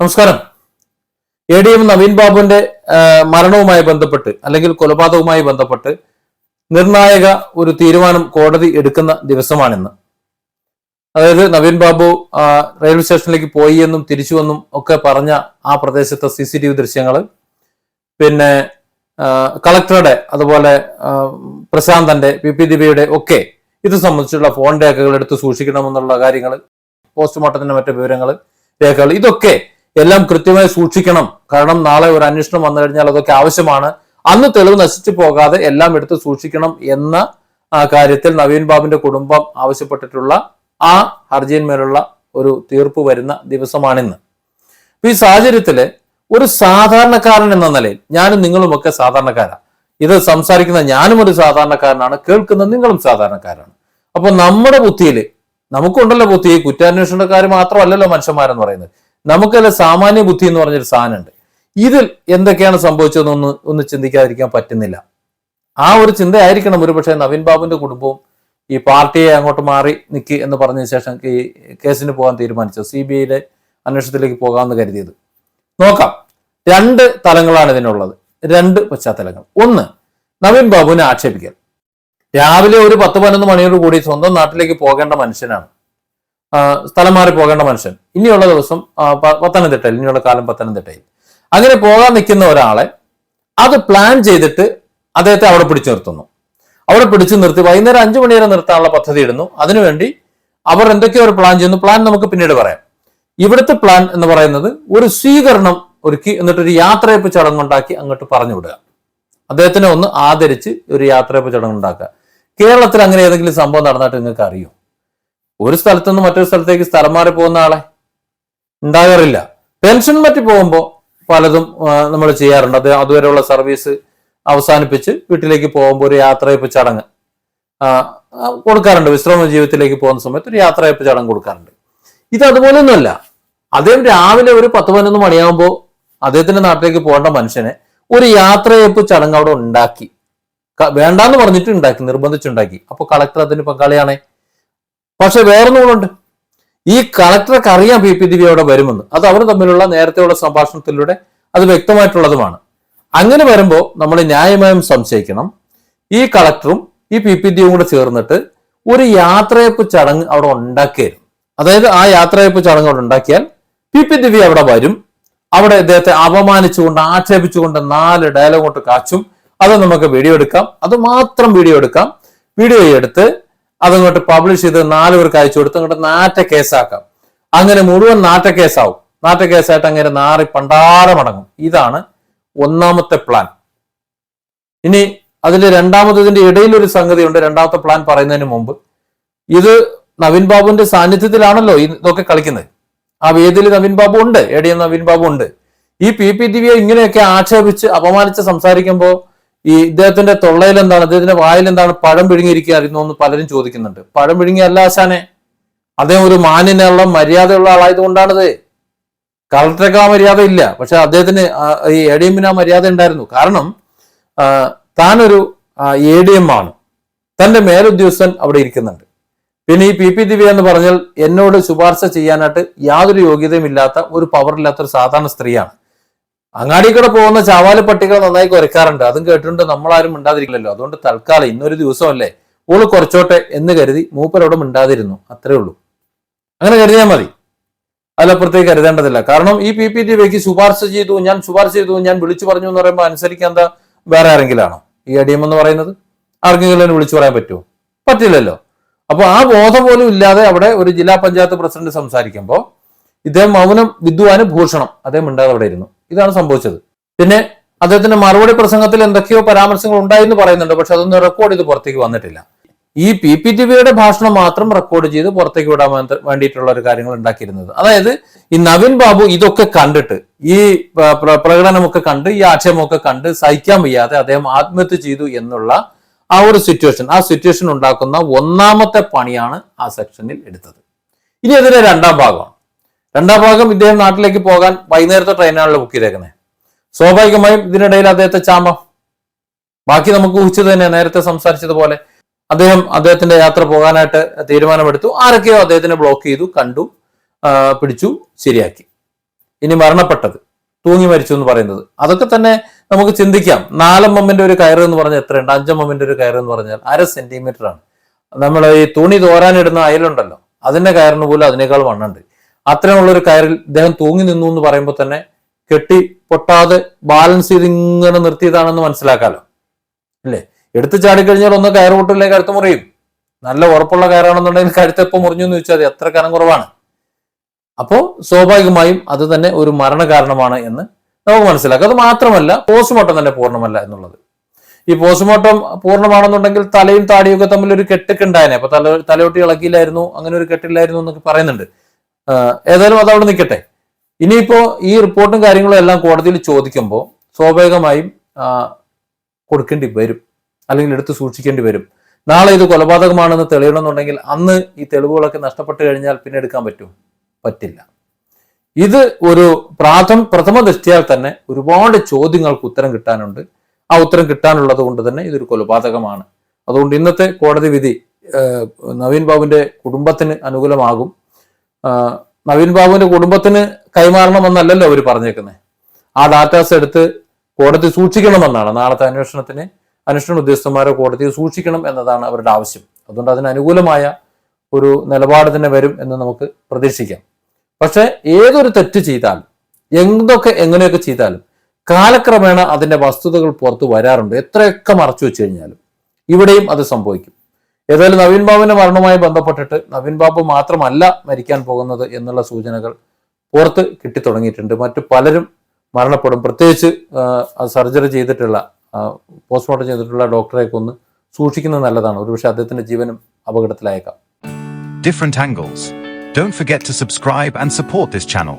നമസ്കാരം. A D M Naveen ബാബുവിന്റെ മരണവുമായി ബന്ധപ്പെട്ട് അല്ലെങ്കിൽ കൊലപാതകവുമായി ബന്ധപ്പെട്ട് നിർണായക ഒരു തീരുമാനം കോടതി എടുക്കുന്ന ദിവസമാണിന്ന്. അതായത് നവീൻ ബാബു റെയിൽവേ സ്റ്റേഷനിലേക്ക് പോയി എന്നും തിരിച്ചു തിരിച്ചുവെന്നും ഒക്കെ പറഞ്ഞ ആ പ്രദേശത്തെ സി സി ടി വി ദൃശ്യങ്ങൾ പിന്നെ കളക്ടറുടെ അതുപോലെ പ്രശാന്തന്റെ പി പി ദിബിയുടെ ഒക്കെ ഇത് സംബന്ധിച്ചുള്ള ഫോൺ രേഖകൾ എടുത്ത് സൂക്ഷിക്കണമെന്നുള്ള കാര്യങ്ങൾ പോസ്റ്റ്മോർട്ടത്തിന്റെ മറ്റു വിവരങ്ങൾ രേഖകൾ ഇതൊക്കെ എല്ലാം കൃത്യമായി സൂക്ഷിക്കണം. കാരണം നാളെ ഒരു അന്വേഷണം വന്നു കഴിഞ്ഞാൽ അതൊക്കെ ആവശ്യമാണ്. അന്ന് തെളിവ് നശിച്ചു പോകാതെ എല്ലാം എടുത്ത് സൂക്ഷിക്കണം എന്ന കാര്യത്തിൽ നവീൻ ബാബുവിന്റെ കുടുംബം ആവശ്യപ്പെട്ടിട്ടുള്ള ആ ഹർജിയിന്മേലുള്ള ഒരു തീർപ്പ് വരുന്ന ദിവസമാണിന്ന്. ഈ സാഹചര്യത്തിൽ ഒരു സാധാരണക്കാരൻ എന്ന നിലയിൽ ഞാനും നിങ്ങളുമൊക്കെ സാധാരണക്കാരാണ് ഇത് സംസാരിക്കുന്ന ഞാനും ഒരു സാധാരണക്കാരനാണ് കേൾക്കുന്ന നിങ്ങളും സാധാരണക്കാരാണ്. അപ്പൊ നമ്മുടെ ബുദ്ധിയിൽ നമുക്കുണ്ടല്ലോ ബുദ്ധി കുറ്റാന്വേഷണക്കാർ മാത്രമല്ലല്ലോ മനുഷ്യന്മാരെന്ന് പറയുന്നത്. നമുക്കല്ല സാമാന്യ ബുദ്ധി എന്ന് പറഞ്ഞൊരു സാധനമുണ്ട്. ഇതിൽ എന്തൊക്കെയാണ് സംഭവിച്ചതെന്ന് ഒന്ന് ചിന്തിക്കാതിരിക്കാൻ പറ്റുന്നില്ല. ആ ഒരു ചിന്തയായിരിക്കണം ഒരുപക്ഷെ നവീൻ ബാബുവിന്റെ കുടുംബവും ഈ പാർട്ടിയെ അങ്ങോട്ട് മാറി നിൽക്കി എന്ന് പറഞ്ഞ ശേഷം ഈ കേസിന് പോകാൻ തീരുമാനിച്ചത്. സി ബി ഐയിലെ അന്വേഷണത്തിലേക്ക് പോകാമെന്ന് കരുതിയത്. നോക്കാം. രണ്ട് തലങ്ങളാണ് ഇതിനുള്ളത്. രണ്ട് പശ്ചാത്തലങ്ങൾ. ഒന്ന് നവീൻ ബാബുവിനെ ആക്ഷേപിക്കൽ. രാവിലെ ഒരു പത്ത് പതിനൊന്ന് മണിയോട് കൂടി സ്വന്തം നാട്ടിലേക്ക് പോകേണ്ട മനുഷ്യനാണ്. സ്ഥലം മാറി പോകേണ്ട മനുഷ്യൻ. ഇനിയുള്ള ദിവസം പത്തനംതിട്ടയിൽ ഇനിയുള്ള കാലം പത്തനംതിട്ടയിൽ. അങ്ങനെ പോകാൻ നിൽക്കുന്ന ഒരാളെ അത് പ്ലാൻ ചെയ്തിട്ട് അദ്ദേഹത്തെ അവിടെ പിടിച്ചു നിർത്തുന്നു. അവിടെ പിടിച്ചു നിർത്തി വൈകുന്നേരം അഞ്ചു മണി വരെ നിർത്താനുള്ള പദ്ധതി ഇടുന്നു. അതിനുവേണ്ടി അവർ എന്തൊക്കെയോ ഒരു പ്ലാൻ ചെയ്യുന്നു. പ്ലാൻ നമുക്ക് പിന്നീട് പറയാം. ഇവിടുത്തെ പ്ലാൻ എന്ന് പറയുന്നത് ഒരു സ്വീകരണം ഒരുക്കി എന്നിട്ടൊരു യാത്രയപ്പ് ചടങ്ങുണ്ടാക്കി അങ്ങോട്ട് പറഞ്ഞു വിടുക അദ്ദേഹത്തിനെ ഒന്ന് ആദരിച്ച് ഒരു യാത്രയപ്പ് ചടങ്ങുണ്ടാക്കുക. കേരളത്തിൽ അങ്ങനെ ഏതെങ്കിലും സംഭവം നടന്നിട്ട് നിങ്ങൾക്ക് അറിയോ ഒരു സ്ഥലത്തു നിന്ന് മറ്റൊരു സ്ഥലത്തേക്ക് സ്ഥലം മാറി പോകുന്ന ആളെ ഉണ്ടാകാറില്ല. പെൻഷൻ മാറ്റി പോകുമ്പോൾ പലതും നമ്മൾ ചെയ്യാറുണ്ട്. അത് അതുവരെയുള്ള സർവീസ് അവസാനിപ്പിച്ച് വീട്ടിലേക്ക് പോകുമ്പോൾ ഒരു യാത്രയപ്പ് ചടങ്ങ് കൊടുക്കാറുണ്ട്. വിശ്രമ ജീവിതത്തിലേക്ക് പോകുന്ന സമയത്ത് ഒരു യാത്രയപ്പ് ചടങ്ങ് കൊടുക്കാറുണ്ട്. ഇത് അതുപോലെയൊന്നുമല്ല. അദ്ദേഹം രാവിലെ ഒരു പത്ത് പതിനൊന്ന് മണിയാകുമ്പോൾ അദ്ദേഹത്തിന്റെ നാട്ടിലേക്ക് പോകേണ്ട മനുഷ്യനെ ഒരു യാത്രയപ്പ് ചടങ്ങ് അവിടെ ഉണ്ടാക്കി. വേണ്ടാന്ന് പറഞ്ഞിട്ട് ഉണ്ടാക്കി നിർബന്ധിച്ചുണ്ടാക്കി. അപ്പൊ കളക്ടർ അതിന് പങ്കാളിയാണേ. പക്ഷെ ഉണ്ട്. ഈ കളക്ടർക്ക് അറിയാം പി പി ദിവ്യ അവിടെ വരുമെന്ന്. അത് അവർ തമ്മിലുള്ള നേരത്തെയുള്ള സംഭാഷണത്തിലൂടെ അത് വ്യക്തമായിട്ടുള്ളതുമാണ്. അങ്ങനെ വരുമ്പോൾ നമ്മൾ ന്യായമായും സംശയിക്കണം. ഈ കളക്ടറും ഈ പി പി ഡിയും കൂടെ ചേർന്നിട്ട് ഒരു യാത്രയപ്പ് ചടങ്ങ് അവിടെ ഉണ്ടാക്കിയായിരുന്നു അതായത് ആ യാത്രയപ്പ് ചടങ്ങ് അവിടെ ഉണ്ടാക്കിയാൽ പി പി ദിവ്യ അവിടെ വരും. അവിടെ ഇദ്ദേഹത്തെ അപമാനിച്ചുകൊണ്ട് ആക്ഷേപിച്ചുകൊണ്ട് നാല് ഡയലോഗ് കൊണ്ട് കാച്ചും. അത് നമുക്ക് വീഡിയോ എടുക്കാം. അത് മാത്രം വീഡിയോ എടുക്കാം. വീഡിയോ എടുത്ത് അതങ്ങോട്ട് പബ്ലിഷ് ചെയ്ത് നാല് പേർക്ക് അയച്ചു കൊടുത്ത് അങ്ങോട്ട് നാറ്റ കേസാക്കാം. അങ്ങനെ മുഴുവൻ നാറ്റ കേസാവും. നാറ്റ കേസായിട്ട് അങ്ങനെ നാറി പണ്ടാരമടങ്ങും. ഇതാണ് ഒന്നാമത്തെ പ്ലാൻ ഇനി അതിൽ രണ്ടാമത് ഇതിന്റെ ഇടയിൽ ഒരു സംഗതി ഉണ്ട് രണ്ടാമത്തെ പ്ലാൻ പറയുന്നതിന് മുമ്പ്. ഇത് നവീൻ ബാബുവിന്റെ സാന്നിധ്യത്തിലാണല്ലോ ഇതൊക്കെ കളിക്കുന്നത്. ആ വേദിയിൽ നവീൻ ബാബു ഉണ്ട്. A D M Naveen Babu ഉണ്ട്. ഈ പി പി ടി വിയെ ഇങ്ങനെയൊക്കെ ആക്ഷേപിച്ച് അപമാനിച്ച് സംസാരിക്കുമ്പോൾ ഈ ഇദ്ദേഹത്തിന്റെ തൊള്ളയിൽ എന്താണ് അദ്ദേഹത്തിന്റെ വായിൽ എന്താണ് പഴം പിഴുങ്ങിയിരിക്കുകയായിരുന്നു എന്ന് പലരും ചോദിക്കുന്നുണ്ട്. പഴം പിഴുങ്ങിയല്ല ആശാനെ അദ്ദേഹം ഒരു മാന്യനുള്ള മര്യാദയുള്ള ആളായത് കൊണ്ടാണത് കളക്ടർക്ക് ആ മര്യാദ ഇല്ല പക്ഷെ അദ്ദേഹത്തിന് ഈ എ ഡി എമ്മിന് ആ മര്യാദ ഉണ്ടായിരുന്നു. കാരണം താനൊരു എ ഡി എം ആണ്. തന്റെ മേലുദ്യോഗസ്ഥൻ അവിടെ ഇരിക്കുന്നുണ്ട്. പിന്നെ ഈ പി പി ദിവ്യ എന്ന് പറഞ്ഞാൽ എന്നോട് ശുപാർശ ചെയ്യാനായിട്ട് യാതൊരു യോഗ്യതയും ഇല്ലാത്ത ഒരു പവറില്ലാത്ത ഒരു സാധാരണ സ്ത്രീയാണ്. അങ്ങാടി കൂടെ പോകുന്ന ചാവാല പട്ടികൾ നന്നായി കുരക്കാറുണ്ട് അതും കേട്ടിട്ടുണ്ട് നമ്മളാരും മിണ്ടാതിരിക്കില്ലല്ലോ. അതുകൊണ്ട് തൽക്കാലം ഇന്നൊരു ദിവസമല്ലേ ഓൾ കുറച്ചോട്ടെ എന്ന് കരുതി മൂപ്പരോട് മിണ്ടാതിരുന്നു. അത്രേ ഉള്ളൂ. അങ്ങനെ കരുതിയാൽ മതി. അതിലപ്പുറത്തേക്ക് കരുതേണ്ടതില്ല. കാരണം ഈ പി പി ദിവ്യക്ക് ശുപാർശ ചെയ്തു ഞാൻ ശുപാർശ ചെയ്തു ഞാൻ വിളിച്ചു പറഞ്ഞു എന്ന് പറയുമ്പോൾ അനുസരിക്കാൻ എന്താ വേറെ ആരെങ്കിലാണോ? ഈ അടിയം എന്ന് പറയുന്നത്? ആർക്കെങ്കിലും വിളിച്ചു പറയാൻ പറ്റുമോ പറ്റില്ലല്ലോ. അപ്പൊ ആ ബോധം പോലും ഇല്ലാതെ അവിടെ ഒരു ജില്ലാ പഞ്ചായത്ത് പ്രസിഡന്റ് സംസാരിക്കുമ്പോൾ ഇദ്ദേഹം മൗനം വിദ്വാന് ഭൂഷണം അദ്ദേഹം മിണ്ടാതെ അവിടെ ഇരുന്നു. ഇതാണ് സംഭവിച്ചത്. പിന്നെ അദ്ദേഹത്തിന്റെ മറുപടി പ്രസംഗത്തിൽ എന്തൊക്കെയോ പരാമർശങ്ങൾ ഉണ്ടായെന്ന് പറയുന്നുണ്ട് പക്ഷെ അതൊന്നും റെക്കോർഡ് ചെയ്ത് പുറത്തേക്ക് വന്നിട്ടില്ല. ഈ പി പി ടി വിയുടെ ഭാഷണം മാത്രം റെക്കോർഡ് ചെയ്ത് പുറത്തേക്ക് വിടാൻ വേണ്ടിയിട്ടുള്ള ഒരു കാര്യങ്ങൾ ഉണ്ടാക്കിയിരുന്നത്. അതായത് ഈ നവീൻ ബാബു ഇതൊക്കെ കണ്ടിട്ട് ഈ പ്ര- പ്ര- പ്രകടനമൊക്കെ കണ്ട് ഈ ആക്ഷേപമൊക്കെ കണ്ട് സഹിക്കാൻ വയ്യാതെ അദ്ദേഹം ആത്മഹത്യ ചെയ്തു എന്നുള്ള ആ ഒരു സിറ്റുവേഷൻ ആ സിറ്റുവേഷൻ ഉണ്ടാക്കുന്ന ഒന്നാമത്തെ പണിയാണ് ആ സെക്ഷനിൽ എടുത്തത്. ഇനി അതിന്റെ രണ്ടാം ഭാഗമാണ് രണ്ടാം ഭാഗം ഇദ്ദേഹം നാട്ടിലേക്ക് പോകാൻ വൈകുന്നേരത്തെ ട്രെയിനാണല്ലോ ബുക്ക് ചെയ്തേക്കുന്നത് സ്വാഭാവികമായും ഇതിനിടയിൽ അദ്ദേഹത്തെ ചാമ്പം. ബാക്കി നമുക്ക് ഊഹിച്ചത് തന്നെ നേരത്തെ സംസാരിച്ചതുപോലെ അദ്ദേഹം അദ്ദേഹത്തിന്റെ യാത്ര പോകാനായിട്ട് തീരുമാനമെടുത്തു. ആരൊക്കെയോ അദ്ദേഹത്തിനെ ബ്ലോക്ക് ചെയ്തു കണ്ടു പിടിച്ചു ശരിയാക്കി. ഇനി മരണപ്പെട്ടത് തൂങ്ങി മരിച്ചു എന്ന് പറയുന്നത്. അതൊക്കെ തന്നെ നമുക്ക് ചിന്തിക്കാം. നാലം മമ്മിന്റെ ഒരു കയറ് എന്ന് പറഞ്ഞാൽ എത്രയുണ്ട്? അഞ്ചമ്മന്റെ ഒരു കയറ് എന്ന് പറഞ്ഞാൽ അര സെന്റിമീറ്റർ ആണ്. നമ്മൾ ഈ തുണി തോരാനിടുന്ന അയലുണ്ടല്ലോ. അതിന്റെ കയറിന് പോലും അതിനേക്കാൾ വണ്ണുണ്ട്. അത്രയുള്ള ഒരു കയറിൽ ഇദ്ദേഹം തൂങ്ങി നിന്നു എന്ന് പറയുമ്പോൾ തന്നെ കെട്ടി പൊട്ടാതെ ബാലൻസ് ചെയ്ത് ഇങ്ങനെ നിർത്തിയതാണെന്ന് മനസ്സിലാക്കാലോ. അല്ലേ? എടുത്തു ചാടിക്കഴിഞ്ഞാൽ ഒന്ന് കയർ പൊട്ടില്ലേ കരുത്ത് മുറിയും. നല്ല ഉറപ്പുള്ള കയറാണെന്നുണ്ടെങ്കിൽ കഴുത്ത് എപ്പോൾ മുറിഞ്ഞു എന്ന് ചോദിച്ചാൽ അത്ര കനം കുറവാണ്. അപ്പോൾ സ്വാഭാവികമായും അത് തന്നെ ഒരു മരണ കാരണമാണ് എന്ന് നമുക്ക് മനസ്സിലാക്കാം. അത് മാത്രമല്ല പോസ്റ്റ്മോർട്ടം തന്നെ പൂർണമല്ല എന്നുള്ളത്. ഈ പോസ്റ്റ്മോർട്ടം പൂർണമാണെന്നുണ്ടെങ്കിൽ തലയും താടിയും തമ്മിൽ ഒരു കെട്ടൊക്കെ ഉണ്ടായേനെ. അപ്പൊ തല തലയൊട്ടി ഇളക്കിയില്ലായിരുന്നു അങ്ങനെ ഒരു കെട്ടില്ലായിരുന്നു എന്നൊക്കെ പറയുന്നുണ്ട്. ഏതായാലും അത് അവിടെ നിൽക്കട്ടെ. ഇനിയിപ്പോ ഈ റിപ്പോർട്ടും കാര്യങ്ങളും എല്ലാം കോടതിയിൽ ചോദിക്കുമ്പോൾ സ്വാഭാവികമായും കൊടുക്കേണ്ടി വരും. അല്ലെങ്കിൽ എടുത്ത് സൂക്ഷിക്കേണ്ടി വരും. നാളെ ഇത് കൊലപാതകമാണെന്ന് തെളിയണമെന്നുണ്ടെങ്കിൽ അന്ന് ഈ തെളിവുകളൊക്കെ നഷ്ടപ്പെട്ട് കഴിഞ്ഞാൽ പിന്നെ എടുക്കാൻ പറ്റും പറ്റില്ല. ഇത് ഒരു പ്രാഥമ പ്രഥമ ദൃഷ്ടിയാൽ തന്നെ ഒരുപാട് ചോദ്യങ്ങൾക്ക് ഉത്തരം കിട്ടാനുണ്ട്. ആ ഉത്തരം കിട്ടാനുള്ളത് കൊണ്ട് തന്നെ ഇതൊരു കൊലപാതകമാണ്. അതുകൊണ്ട് ഇന്നത്തെ കോടതി വിധി നവീൻ ബാബുവിന്റെ കുടുംബത്തിന് അനുകൂലമാകും. നവീൻ ബാബുവിന്റെ കുടുംബത്തിന് കൈമാറണമെന്നല്ലല്ലോ അവർ പറഞ്ഞേക്കുന്നത് ആ ഡാറ്റാസ് എടുത്ത് കോടതി സൂക്ഷിക്കണമെന്നാണ് നാളത്തെ അന്വേഷണത്തിന് അന്വേഷണ ഉദ്യോഗസ്ഥന്മാരെ കോടതിയിൽ സൂക്ഷിക്കണം എന്നതാണ് അവരുടെ ആവശ്യം. അതുകൊണ്ട് അതിന് അനുകൂലമായ ഒരു നിലപാട് തന്നെ വരും എന്ന് നമുക്ക് പ്രതീക്ഷിക്കാം. പക്ഷെ ഏതൊരു തെറ്റ് ചെയ്താലും എന്തൊക്കെ എങ്ങനെയൊക്കെ ചെയ്താലും കാലക്രമേണ അതിന്റെ വസ്തുതകൾ പുറത്തു വരാറുണ്ട്. എത്രയൊക്കെ മറച്ചു വെച്ച് കഴിഞ്ഞാലും ഇവിടെയും അത് സംഭവിക്കും. ഏതായാലും നവീൻ ബാബുവിന്റെ മരണവുമായി ബന്ധപ്പെട്ടിട്ട് നവീൻ ബാബു മാത്രമല്ല മരിക്കാൻ പോകുന്നത് എന്നുള്ള സൂചനകൾ പുറത്ത് കിട്ടിത്തുടങ്ങിയിട്ടുണ്ട് മറ്റു പലരും മരണപ്പെടും പ്രത്യേകിച്ച് സർജറി ചെയ്തിട്ടുള്ള പോസ്റ്റ്മോർട്ടം ചെയ്തിട്ടുള്ള ഡോക്ടറെയൊക്കെ ഒന്ന് സൂക്ഷിക്കുന്നത് നല്ലതാണ് ഒരുപക്ഷെ അദ്ദേഹത്തിന്റെ ജീവനും അപകടത്തിലായേക്കാം different angles. Don't forget to subscribe and support this channel.